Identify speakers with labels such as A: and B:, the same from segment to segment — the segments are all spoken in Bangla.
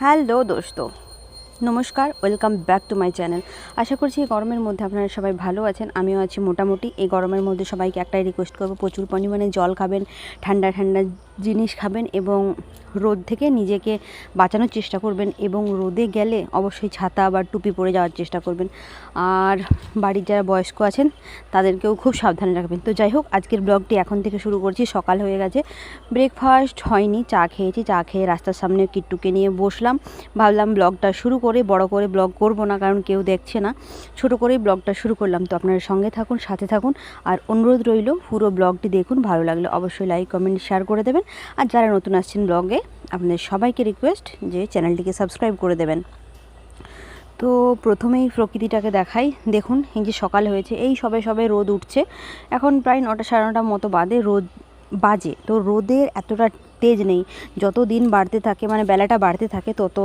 A: হ্যালো দোস্ত। নমস্কার, welcome back to my channel. আশা করছি এই গরমের মধ্যে আপনারা সবাই ভালো আছেন, আমিও আছি মোটামুটি। এই গরমের মধ্যে সবাইকে একটাই রিকোয়েস্ট করব, প্রচুর পরিমাণে জল খাবেন, ঠান্ডা ঠান্ডা জিনিস খাবেন এবং রোদ থেকে নিজেকে বাঁচানোর চেষ্টা করবেন এবং রোদে গেলে অবশ্যই ছাতা বা টুপি পরে যাওয়ার চেষ্টা করবেন। আর বাড়ির যারা বয়স্ক আছেন, তাদেরকেও খুব সাবধানে রাখবেন। তো যাই হোক, আজকের ব্লগটি এখন থেকে শুরু করছি, সকাল হয়ে গেছে। ব্রেকফাস্ট হয়নি, চা খেয়েছি, চা খেয়ে রাস্তার সামনে কিট্টুকে নিয়ে বসলাম। ভাবলাম ব্লগটা শুরু করে, বড় করে ব্লগ করব না, কারণ কেউ দেখছে না। ছোট করেই ব্লগটা শুরু করলাম। তো আপনারা সঙ্গে থাকুন, সাথে থাকুন। আর অনুরোধ রইল, পুরো ব্লগটি দেখুন, ভালো লাগলে অবশ্যই লাইক কমেন্ট শেয়ার করে দেবেন। আর যারা নতুন আসছেন ব্লগে, আপনাদের সবাইকে রিকোয়েস্ট যে চ্যানেলটিকে সাবস্ক্রাইব করে দেবেন। তো প্রথমেই প্রকৃতিটাকে দেখাই। দেখুন, এই যে সকাল হয়েছে, এই সবে সবে রোদ উঠছে। এখন প্রায় নটা সাড়ে নটার মতো বাদে রোদ বাজে। তো রোদের এতটা তেজ নেই। যত দিন বাড়তে থাকে মানে বেলাটা বাড়তে থাকে, তত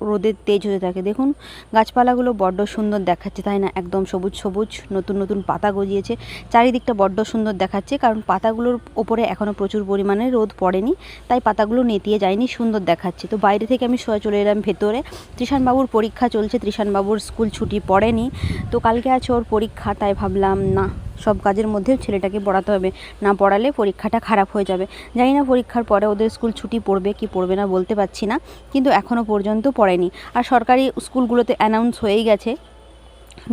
A: রোদের তেজ হতে থাকে। দেখুন, গাছপালাগুলো বড্ড সুন্দর দেখাচ্ছে, তাই না? একদম সবুজ সবুজ, নতুন নতুন পাতা গজিয়েছে। চারিদিকটা বড্ড সুন্দর দেখাচ্ছে, কারণ পাতাগুলোর ওপরে এখনও প্রচুর পরিমাণে রোদ পড়েনি, তাই পাতাগুলো নেতিয়ে যায়নি, সুন্দর দেখাচ্ছে। তো বাইরে থেকে আমি সোয়া চলে এলাম ভেতরে। ত্রিশানবাবুর পরীক্ষা চলছে ত্রিশানবাবুর স্কুল ছুটি পড়েনি। তো কালকে আছে ওর পরীক্ষা, তাই ভাবলাম, না। সব কাজের মধ্যেও ছেলেটাকে পড়াতে হবে। না পড়ালে পরীক্ষাটা খারাপ হয়ে যাবে। জানি না পরীক্ষার পরে ওদের স্কুল ছুটি পড়বে কি পড়বে না বলতে পারছি না। কিন্তু এখনও পর্যন্ত পড়েনি। আর সরকারি স্কুলগুলোতে অ্যানাউন্স হয়েই গেছে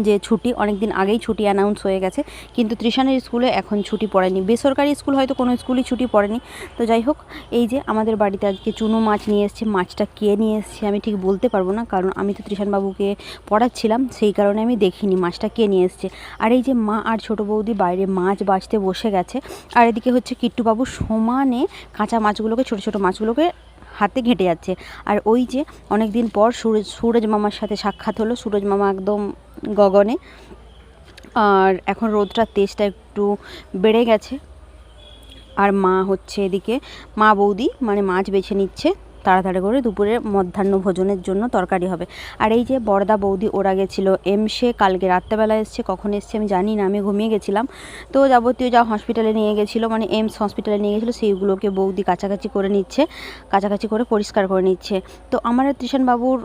A: যে ছুটি অনেক দিন আগেই ছুটি অ্যানাউন্স হয়ে গেছে। কিন্তু ত্রিশানের স্কুলে এখন ছুটি পড়েনি। বেসরকারি স্কুল হয়তো কোনো স্কুলই ছুটি পড়েনি। তো যাই হোক, এই যে আমাদের বাড়িতে আজকে চুনো মাছ নিয়ে এসছে, মাছটা কে নিয়ে এসছে আমি ঠিক বলতে পারব না, কারণ আমি তো ত্রিশানবাবুকে পড়াচ্ছিলাম, সেই কারণে আমি দেখিনি মাছটা কে নিয়ে এসছে। আর এই যে মা আর ছোটো বৌদি বাইরে মাছ বাছতে বসে গেছে, আর এদিকে হচ্ছে কিট্টুবাবু সমানে কাঁচা মাছগুলোকে, ছোটো ছোটো মাছগুলোকে হাতে ঘেঁটে যাচ্ছে। আর ওই যে অনেক দিন পর সুরজ সুরজ মামার সাথে সাক্ষাৎ হলো, সুরজ মামা একদম গগনে। আর এখন রোদটার তেজটা একটু বেড়ে গেছে। আর মা হচ্ছে এদিকে, মা বৌদি মানে মাছ বেছে নিচ্ছে। তাড়াতাড়ি করে দুপুরে মধ্যাহ্ন ভোজনের জন্য তরকারি হবে। আর এই যে বড়দা বৌদি ওরা গেছিল এমসে কালকে রাত্রেবেলা এসছে, কখন এসছে আমি জানি না, আমি ঘুমিয়ে গেছিলাম। তো যাবতীয় যা হসপিটালে নিয়ে গেছিল মানে এমস হসপিটালে নিয়ে গেছিল, সেইগুলোকে বৌদি কাছাকাছি করে নিচ্ছে, কাছাকাছি করে পরিষ্কার করে নিচ্ছে। তো আমার ত্রিশানবাবুর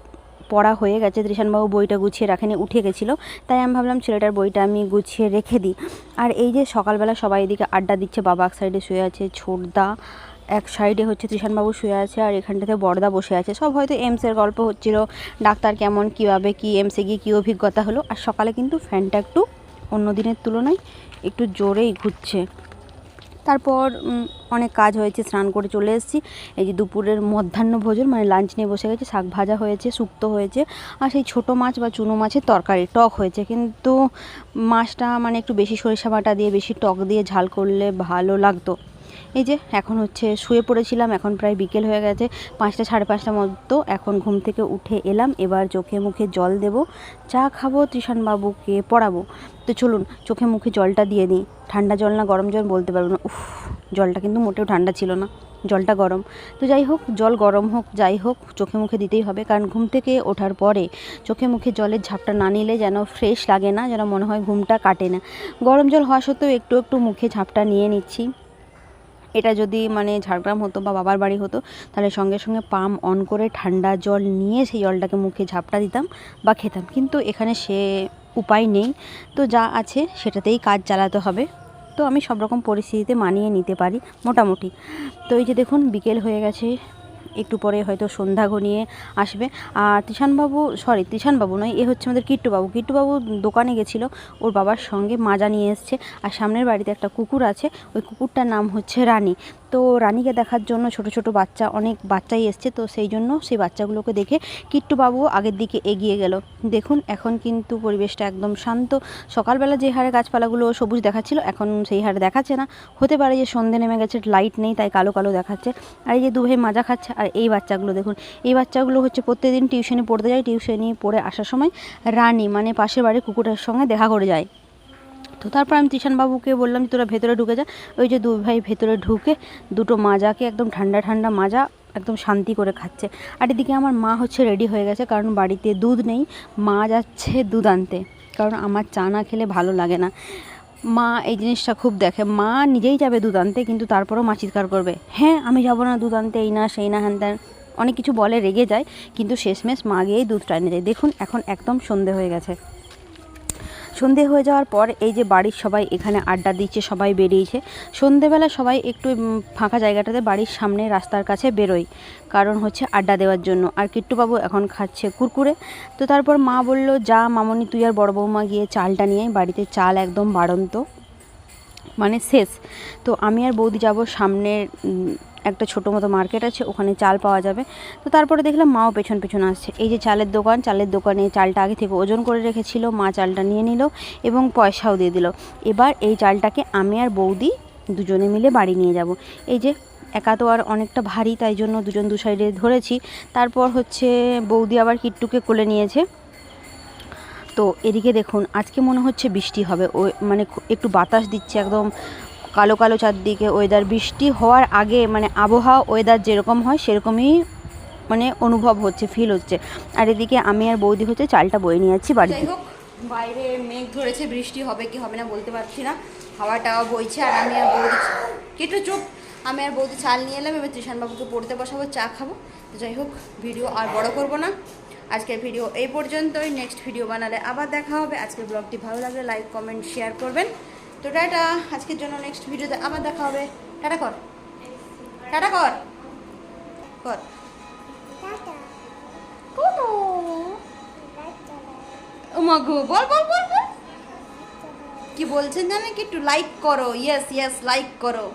A: পড়া হয়ে গেছে ত্রিশানবাবু বইটা গুছিয়ে রাখেনি উঠে গেছিল। তাই আমি ভাবলাম ছেলেটার বইটা আমি গুছিয়ে রেখে দিই। আর এই যে সকালবেলা সবাই এদিকে আড্ডা দিচ্ছে, বাবা এক সাইডে শুয়ে আছে, ছোটদা এক সাইডে হচ্ছে ত্রিশানবাবু শুয়ে আছে আর এখানটাতে বড়দা বসে আছে। সব হয়তো এমসের গল্প হচ্ছিল, ডাক্তার কেমন কীভাবে কী এমসে গিয়ে কী অভিজ্ঞতা হলো। আর সকালে কিন্তু ফ্যানটা একটু অন্য দিনের তুলনায় একটু জোরেই ঘুরছে। তারপর অনেক কাজ হয়েছে, স্নান করে চলে এসেছি। এই যে দুপুরের মধ্যাহ্ন ভোজন মানে লাঞ্চ নিয়ে বসে গেছে, শাক ভাজা হয়েছে শুক্তো হয়েছে, আর সেই ছোটো মাছ বা চুনো মাছের তরকারি, টক হয়েছে। কিন্তু মাছটা মানে একটু বেশি সরিষা বাটা দিয়ে, বেশি টক দিয়ে ঝাল করলে ভালো লাগতো। এই যে, এখন হচ্ছে শুয়ে পড়েছিলাম, এখন প্রায় বিকেল হয়ে গেছে, পাঁচটা, সাড়ে পাঁচটার মতো। এখন ঘুম থেকে উঠে এলাম, এবার চোখে মুখে জল দেব, চা খাব বাবুকে পড়াবো। তো চলুন, চোখে মুখে জলটা দিয়ে দিই। ঠান্ডা জল না গরম জল বলতে পারব না। উফ, জলটা কিন্তু মোটেও ঠান্ডা ছিল না, জলটা গরম। তো যাই হোক, জল গরম হোক, যাই হোক, চোখে মুখে দিতেই হবে, কারণ ঘুম থেকে ওঠার পরে চোখে মুখে জলের ঝাপটা না নিলে যেন ফ্রেশ লাগে না, যেন মনে হয় ঘুমটা কাটে না। গরম জল হওয়া সত্ত্বেও একটু একটু মুখে ঝাপটা নিয়ে নিচ্ছি। এটা যদি মানে ঝাড়গ্রাম হতো বা বাবার বাড়ি হতো, তাহলে সঙ্গে সঙ্গে পাম অন করে ঠান্ডা জল নিয়ে সেই জলটাকে মুখে ঝাপটা দিতাম বা খেতাম। কিন্তু এখানে সে উপায় নেই। তো যা আছে সেটাতেই কাজ চালাতে হবে। তো আমি সব রকম পরিস্থিতিতে মানিয়ে নিতে পারি মোটামুটি। তো এই যে দেখুন, বিকেল হয়ে গেছে। একটু পরে হয়তো সন্ধ্যা ঘনিয়ে আসবে। আর ত্রিশানবাবু সরি ত্রিশানবাবু নয়, এ হচ্ছে আমাদের কিট্টুবাবু। কিট্টুবাবু দোকানে গেছিল, ওর বাবার সঙ্গে মাজা নিয়ে এসছে। আর সামনের বাড়িতে একটা কুকুর আছে, ওই কুকুরটার নাম হচ্ছে রানী। তো রানীকে দেখার জন্য ছোট ছোট বাচ্চা, অনেক বাচ্চাই এসছে, তো সেই জন্য সেই বাচ্চাগুলোকে দেখে কিট্টুবাবু আগের দিকে এগিয়ে গেল। দেখুন, এখন কিন্তু পরিবেশটা একদম শান্ত। সকালবেলা যে হারে গাছপালাগুলো সবুজ দেখাচ্ছিল, এখন সেই হারে দেখাচ্ছে না। হতে পারে যে সন্ধে নেমে গেছে লাইট নেই, তাই কালো কালো দেখাচ্ছে। আর এই যে দু ভাই মাজা খাচ্ছে, আর এই বাচ্চাগুলো দেখুন, এই বাচ্চাগুলো হচ্ছে প্রত্যেকদিন টিউশনে পড়তে যায়, টিউশনি পড়ে আসার সময় রানী মানে পাশের বাড়ির কুকুরের সঙ্গে দেখা করে যায়। তো তারপর আমি বাবুকে বললাম যে, তোরা ভেতরে ঢুকে যা। ওই যে দুই ভাই ভেতরে ঢুকে দুটো মাজাকে একদম ঠান্ডা ঠান্ডা মাজা একদম শান্তি করে খাচ্ছে। আর এদিকে আমার মা হচ্ছে রেডি হয়ে গেছে, কারণ বাড়িতে দুধ নেই, মা যাচ্ছে দুধ আনতে, কারণ আমার চা না খেলে ভালো লাগে না। মা এই জিনিসটা খুব দেখে। মা নিজেই যাবে দুধ আনতে, কিন্তু তারপরও মা চিৎকার করবে হ্যাঁ আমি যাব না দুধ আনতে, এই না, সেই না হ্যান ত্যান অনেক কিছু বলে, রেগে যায়, কিন্তু শেষমেশ মা গিয়েই দুধটা এনে যায় দেখুন, এখন একদম সন্ধে হয়ে গেছে। সন্ধে হয়ে যাওয়ার পর এই যে বাড়ির সবাই এখানে আড্ডা দিচ্ছে, সবাই বেরিয়েছে। সন্ধেবেলা সবাই একটু ফাঁকা জায়গাটাতে বাড়ির সামনে রাস্তার কাছে বেরোয় কারণ হচ্ছে আড্ডা দেওয়ার জন্য। আর কিট্টুবাবু এখন খাচ্ছে কুরকুরে। তো তারপর মা বলল, যা মামনি, তুই আর বড় বৌমা গিয়ে চালটা নিয়ে বাড়িতে চাল একদম বাড়ন্ত। মানে শেষ। তো আমি আর বৌদি যাব সামনের একটা ছোটো মতো মার্কেট আছে, ওখানে চাল পাওয়া যাবে। তো তারপরে দেখলাম মাও পেছন পেছন আসছে। এই যে চালের দোকান, চালের দোকানে চালটা আগে থেকে ওজন করে রেখেছিল, মা চালটা নিয়ে নিল এবং পয়সাও দিয়ে দিল। এবার এই চালটাকে আমি আর বৌদি দুজনে মিলে বাড়ি নিয়ে যাব। এই যে একা তো আর অনেকটা ভারী, তাই জন্য দুজন দু সাইডে ধরেছি। তারপর হচ্ছে বৌদি আবার কিট্টুকে কোলে নিয়েছে। তো এদিকে দেখুন, আজকে মনে হচ্ছে বৃষ্টি হবে। ও মানে একটু বাতাস দিচ্ছে একদম। কালো কালো চারদিকে ওয়েদার বৃষ্টি হওয়ার আগে মানে আবহাওয়া ওয়েদার যেরকম হয়, সেরকমই মানে অনুভব হচ্ছে ফিল হচ্ছে। আর এদিকে আমি আর বৌদি হচ্ছে চালটা বয়ে নিয়ে যাচ্ছি বাড়িতে।
B: বাইরে মেঘ ধরেছে, বৃষ্টি হবে কি হবে না বলতে পারছি না। হাওয়াটা বইছে আর আমি আর বৌদি কেটে চুপ, আমি আর বৌদি চাল নিয়ে এলাম, এবার ত্রিশান বাবুকে পড়তে বসাবো, চা খাব। যাই হোক, ভিডিও আর বড় করব না। আজকের ভিডিও এই পর্যন্তই নেক্সট ভিডিও বানালে আবার দেখা হবে। আজকের ব্লগটি ভালো লাগলে লাইক কমেন্ট শেয়ার করবেন। তো টাটা, আজকের জন্য নেক্সট ভিডিওতে আবার দেখা হবে। টাটা কর। টাটা কর। কর। বল বল বল বল। কি বলছেন জানেন কি? একটু লাইক করো। ইয়েস ইয়েস লাইক করো।